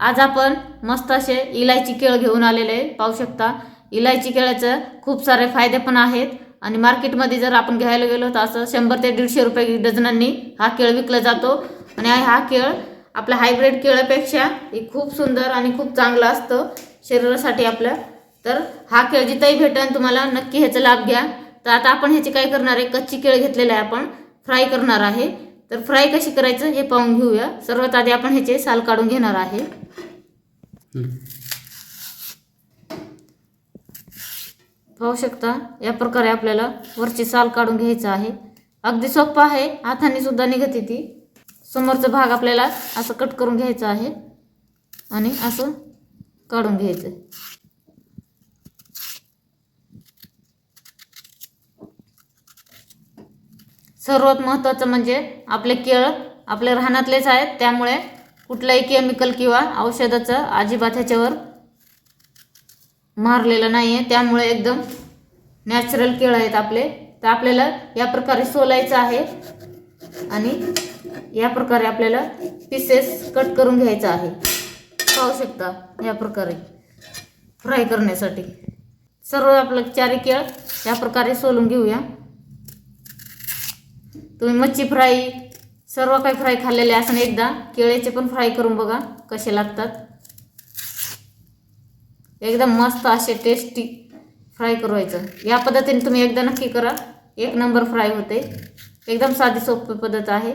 आज आपण मस्त असे इलायची केळ घेऊन आलेले आहे. पाहू शकता इलायची केळ्याचं खूप सारे फायदे पण आहेत. आणि मार्केटमध्ये जर आपण घ्यायला गेलो तर असं शंभर ते दीडशे रुपये डझनांनी हा केळ विकला जातो. आणि हा केळ आपल्या हायब्रिड केळापेक्षा हे खूप सुंदर आणि खूप चांगला असतं शरीरासाठी आपल्या. तर हा केळ जिथंही भेटेल तुम्हाला नक्की ह्याचा लाभ घ्या. तर आता आपण ह्याची काय करणार आहे? कच्ची केळ घेतलेला आहे आपण. फ्राय करणार आहे. तर फ्राय कशी करायचं हे पाहून घेऊया. सर्वात आधी आपण ह्याचे साल काढून घेणार आहे. पाहू शकता या प्रकारे आपल्याला वरची साल काढून घ्यायचं आहे. अगदी सोपं आहे हाताने सुद्धा निघते ती. समोरचा भाग आपल्याला असं कट करून घ्यायचा आहे आणि असं काढून घ्यायचं सर्वात महत्त्वाचं म्हणजे आपले केळ आपल्या राहण्यातलेच आहेत. त्यामुळे कुठलंही केमिकल किंवा औषधाचं अजिबात ह्याच्यावर मारलेलं नाही आहे त्यामुळे एकदम नॅचरल केळ आहेत आपले. तर आपल्याला या प्रकारे सोलायचं आहे आणि या प्रकारे आपल्याला पीसेस कट करून घ्यायचं आहे. पाहू शकता या प्रकारे. फ्राय करण्यासाठी. सर्व आपलं चारी केळ या प्रकारे सोलून घेऊया. तुम्ही मच्छी फ्राय सर्व काही फ्राय खाल्लेले असं एकदा. केळ्याचे पण फ्राय करून बघा कसे लागतात. एकदम मस्त असे टेस्टी फ्राय करायचं या पद्धतीने तुम्ही एकदा नक्की करा. एक नंबर फ्राय होते. एकदम साधी सोपी पद्धत आहे.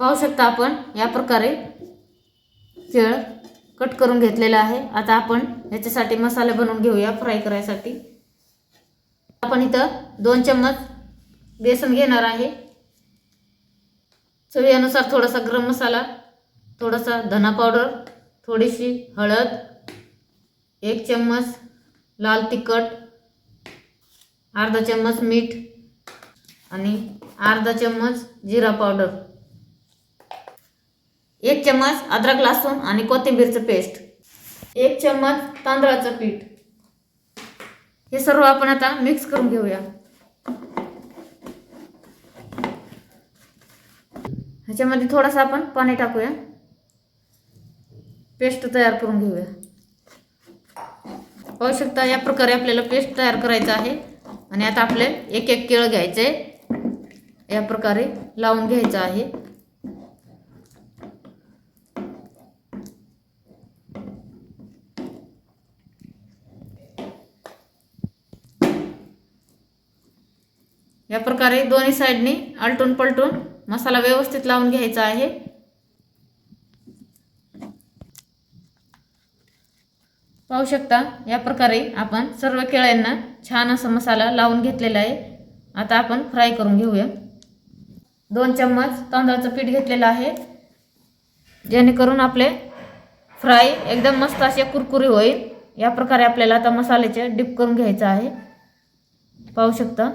पाहू शकता आपण या प्रकारे केळ कट करून घेतलेला आहे. आता आपण याच्यासाठी मसाले बनवून घेऊया फ्राय करायसाठी. आपण इथं दोन चम्मच बेसन घेणार आहे. चवीनुसार थोडासा गरम मसाला थोडासा धना पावडर थोडीशी हळद एक चम्मच लाल तिखट अर्धा चम्मच मीठ आणि अर्धा चम्मच जिरा पावडर. एक चम्मच अद्रक लसूण आणि कोथिंबीरचं पेस्ट. एक चम्मच तांदळाचं पीठ. हे सर्व आपण आता मिक्स करून घेऊया. ह्याच्यामध्ये थोडासा आपण पाणी टाकूया. पेस्ट तयार करून घेऊया. पाहू शकता या प्रकारे आपल्याला पेस्ट तयार करायचं आहे. आणि आता आपले एक एक केळं घ्यायचे. या प्रकारे लावून घ्यायचं आहे. या प्रकारे दोन्ही साईडनी आलटून पलटून मसाला व्यवस्थित लावून घ्यायचा आहे. पाहू शकता या प्रकारे आपण सर्व केळ्यांना छान असा मसाला लावून घेतलेला आहे. आता आपण फ्राय करून घेऊया. दोन चम्मच तांदळाचं पीठ घेतलेलं आहे. जेणेकरून आपले फ्राय एकदम मस्त असे कुरकुरी होईल. या प्रकारे आपल्याला आता मसाल्याचे डिप करून घ्यायचं आहे. पाहू शकता.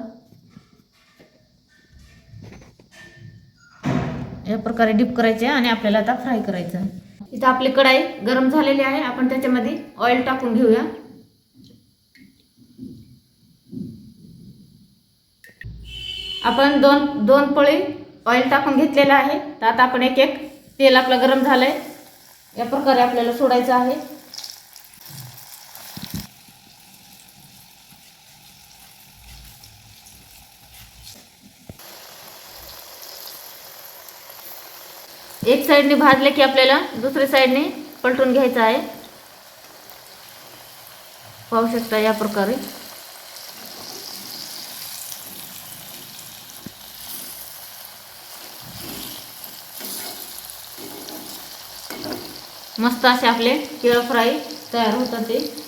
या प्रकारे डीप करायचे आणि आपल्याला आता फ्राय करायचं. आहे इथं आपली कढाई गरम झालेली आहे. आपण त्याच्यामध्ये ऑइल टाकून घेऊया. आपण दोन दोन पळी ऑइल टाकून घेतलेलं आहे. तर आता आपण एक एक तेल आपलं गरम झालं आहे या प्रकारे आपल्याला सोडायचं आहे. एक साईडने भाजले की आपल्याला दुसऱ्या साईडने पलटून घ्यायचं आहे. पाहू शकता या प्रकारे. मस्त असे आपले केळ फ्राय तयार होतात ते.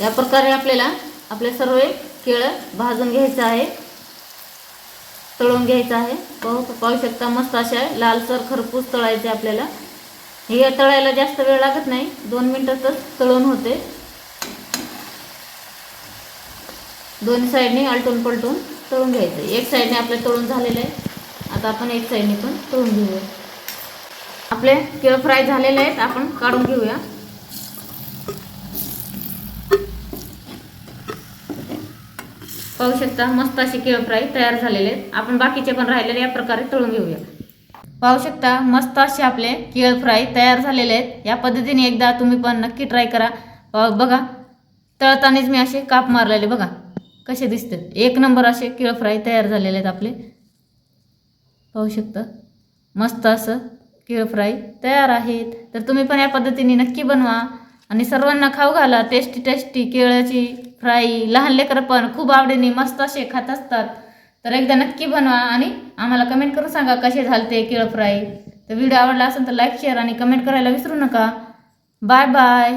या प्रकारे आपल्याला आपले सर्व केळं भाजून घ्यायचं आहे. तळून घ्यायचं आहे. पाहू पाहू शकता मस्त अशा लालसर खरपूस तळायचे आपल्याला. हे तळायला जास्त वेळ लागत नाही. दोन मिनटातच तळून होते. दोन्ही साईडने आलटून पलटून तळून घ्यायचं. एक साईडने आपले तळून झालेलं आहे. आता आपण एक साईडने पण तळून घेऊया. आपले केळ फ्राय झालेले आहेत. आपण काढून घेऊया. पाहू शकता मस्त असे केळ फ्राय तयार झालेले आहेत. आपण बाकीचे पण राहिलेले या प्रकारे तळून घेऊया. पाहू शकता मस्त असे आपले केळ फ्राय तयार झालेले आहेत. या पद्धतीने एकदा तुम्ही पण नक्की ट्राय करा. बघा तळतानाच मी असे काप मारलेले बघा. कसे दिसतात. एक नंबर असे केळ फ्राय तयार झालेले आहेत आपले. पाहू शकता मस्त असं केळ फ्राय तयार आहेत. तर तुम्ही पण या पद्धतीने नक्की बनवा. आणि सर्वांना खाऊ घाला. टेस्टी टेस्टी केळाची फ्राय लहान लेकरं पण खूप आवडीने मस्त असे खात असतात. तर एकदा नक्की बनवा आणि आम्हाला कमेंट करून सांगा कसे झालते केळं फ्राय तर व्हिडिओ आवडला असेल तर लाईक शेअर आणि कमेंट करायला विसरू नका. Bye bye